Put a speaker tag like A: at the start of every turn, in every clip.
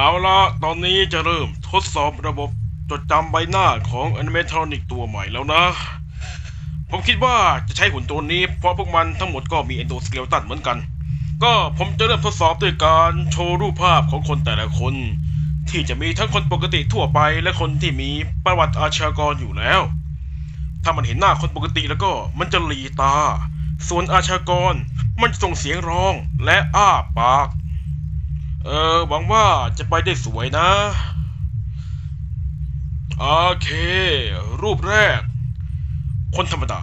A: เอาละตอนนี้จะเริ่มทดสอบระบบจดจำใบหน้าของ Animatronic ตัวใหม่แล้วนะ ผมคิดว่าจะใช้หุ่นตัวนี้เพราะพวกมันทั้งหมดก็มี endoskeleton เหมือนกัน ก็ผมจะเริ่มทดสอบด้วยการโชว์รูปภาพของคนแต่ละคน ที่จะมีทั้งคนปกติทั่วไปและคนที่มีประวัติอาชญากรอยู่แล้ว ถ้ามันเห็นหน้าคนปกติแล้วก็มันจะหลีตา ส่วนอาชญากรมันจะส่งเสียงร้องและอ้าปาก เออหวังว่าจะไปได้สวยนะ โอเค รูปแรก คนธรรมดา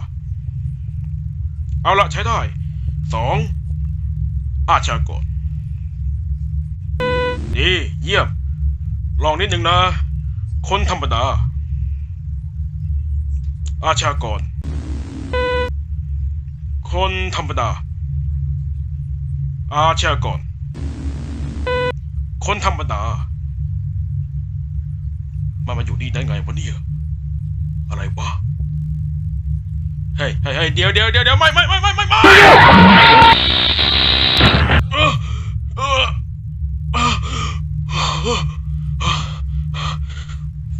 A: เอาละใช้ได้สองอาชากรดีเยี่ยม ลองนิดหนึ่งนะ คนธรรมดา อาชากร คนธรรมดา อาชากร คนธรรมดา มันมาอยู่นี่ได้ไงวะเนี่ยอะไรวะเฮ้ยเฮ้ยเดี๋ยวเดี๋ยวเดี๋ยวเดี๋ยวไม่ไม่ไม่ไม่ไม่ไม่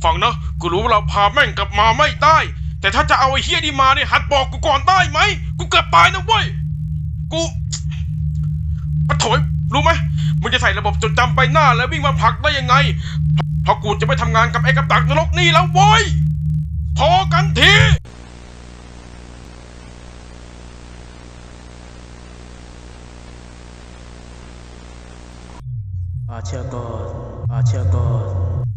A: ฟังนะกูรู้ว่าเราพาแม่งกลับมาไม่ได้ แต่ถ้าจะเอาไอ้เฮียนี่มาเนี่ยหัดบอกกูก่อนได้ไหม กูเกือบตายนะเว้ย กู รู้ไหมมึงจะใส่ระบบจดจำใบหน้าแล้ววิ่งมาผลักได้ยังไง เพราะกูจะไม่ทำงานกับไอ้กับดักนรกนี่แล้วเว้ย พอกันที
B: อาชญากรอาชญากร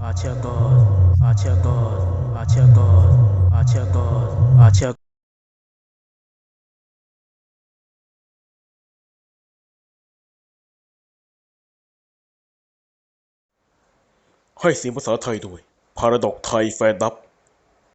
B: อาชญากรอาชกอา
A: ให้เสียงภาษาไทยด้วยพาราดอกไทยแฟนดับ